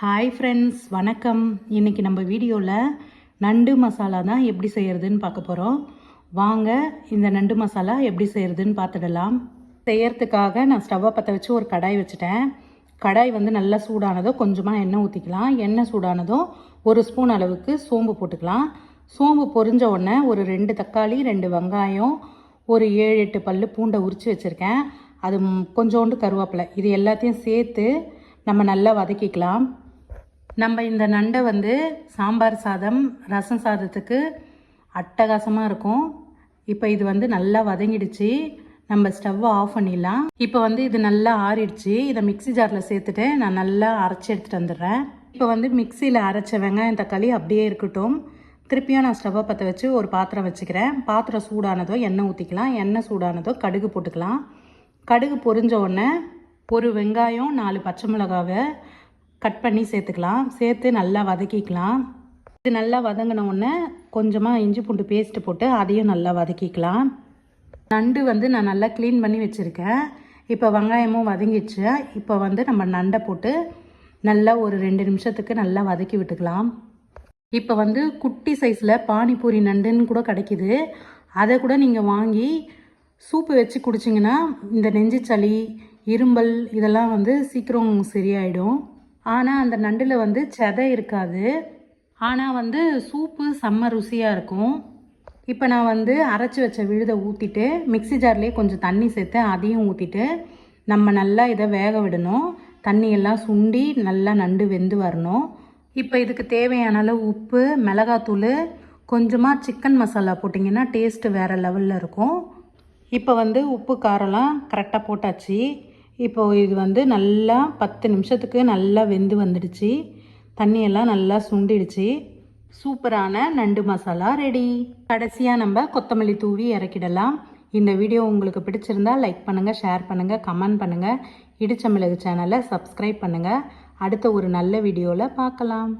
Hi friends வணக்கம். இன்றைக்கி நம்ம வீடியோவில் நண்டு மசாலா தான் எப்படி செய்கிறதுன்னு பார்க்க போகிறோம் வாங்க இந்த நண்டு மசாலா எப்படி செய்கிறதுன்னு பார்த்துடலாம். செய்யறதுக்காக நான் ஸ்டவ்வை பற்ற வச்சு ஒரு கடாய் வச்சுட்டேன். கடாய் வந்து நல்லா சூடானதோ கொஞ்சமாக எண்ணெய் ஊற்றிக்கலாம் எண்ணெய் சூடானதும் ஒரு ஸ்பூன் அளவுக்கு சோம்பு போட்டுக்கலாம். சோம்பு பொரிஞ்ச உடனே ஒரு ரெண்டு தக்காளி ரெண்டு வெங்காயம் ஒரு ஏழு எட்டு பல்லு பூண்டை உரித்து வச்சுருக்கேன். அது கொஞ்சோண்டு கருவேப்பிலை. இது எல்லாத்தையும் சேர்த்து நம்ம நல்லா வதக்கிக்கலாம். நம்ம இந்த நண்டை வந்து சாம்பார் சாதம் ரசம் சாதத்துக்கு அட்டகாசமாக இருக்கும். இப்போ இது வந்து நல்லா வதங்கிடுச்சு. நம்ம ஸ்டவ்வை ஆஃப் பண்ணிடலாம். இப்போ வந்து இது நல்லா ஆறிடுச்சு. இதை மிக்ஸி ஜாரில் சேர்த்துட்டு நான் நல்லா அரைச்சி எடுத்துகிட்டு வந்துடுறேன். இப்போ வந்து மிக்சியில் அரைச்ச வெங்காயம் தக்காளி அப்படியே இருக்கட்டும். திருப்பியும் நான் ஸ்டவ்வை பற்ற வச்சு ஒரு பாத்திரம் வச்சுக்கிறேன். பாத்திரம் சூடானதோ எண்ணெய் ஊற்றிக்கலாம் எண்ணெய் சூடானதோ கடுகு போட்டுக்கலாம். கடுகு பொரிஞ்ச உடனே ஒரு வெங்காயம் நாலு பச்சை மிளகாவை கட் பண்ணி சேர்த்துக்கலாம். சேர்த்து நல்லா வதக்கிக்கலாம். இது நல்லா வதங்கின உடனே கொஞ்சமாக இஞ்சி பூண்டு பேஸ்ட்டு போட்டு அதையும் நல்லா வதக்கிக்கலாம். நண்டு வந்து நான் நல்லா க்ளீன் பண்ணி வச்சுருக்கேன். இப்போ வெங்காயமும் வதங்கிச்சு இப்போ வந்து நம்ம நண்டை போட்டு நல்லா ஒரு ரெண்டு நிமிஷத்துக்கு நல்லா வதக்கி விட்டுக்கலாம். இப்போ வந்து குட்டி சைஸில் பானிபூரி நண்டுன்னு கூட கிடைக்கிது. அதை கூட நீங்கள் வாங்கி சூப்பு வச்சு குடிச்சிங்கன்னா இந்த நெஞ்சு சளி இரும்பல் இதெல்லாம் வந்து சீக்கிரம் சரியாயிடும். ஆனால் அந்த நண்டில் வந்து செதை இருக்காது. ஆனால் வந்து சூப்பு செம்ம ருசியாக இருக்கும். இப்போ நான் வந்து அரைச்சி வச்ச விழுதை ஊற்றிட்டு மிக்ஸி ஜார்லேயே கொஞ்சம் தண்ணி சேர்த்து அதையும் ஊற்றிட்டு நம்ம நல்லா இதை வேக விடணும். தண்ணியெல்லாம் சுண்டி நல்லா நண்டு வெந்து வரணும். இப்போ இதுக்கு தேவையான அளவு உப்பு மிளகாத்தூள் கொஞ்சமாக சிக்கன் மசாலா போட்டிங்கன்னா டேஸ்ட்டு வேறு லெவலில் இருக்கும். இப்போ வந்து உப்பு காரம்லாம் கரெக்டாக போட்டாச்சு. இப்போது இது வந்து நல்லா பத்து நிமிஷத்துக்கு நல்லா வெந்து வந்துடுச்சு. தண்ணியெல்லாம் நல்லா சுண்டிடுச்சு. சூப்பரான நண்டு மசாலா ரெடி. கடைசியாக நம்ம கொத்தமல்லி தூவி இறக்கிடலாம். இந்த வீடியோ உங்களுக்கு பிடிச்சிருந்தா லைக் பண்ணுங்கள் ஷேர் பண்ணுங்கள் கமெண்ட் பண்ணுங்கள் இடிச்ச மிளகு சேனலை சப்ஸ்கிரைப் பண்ணுங்கள் அடுத்த ஒரு நல்ல வீடியோவில் பார்க்கலாம்.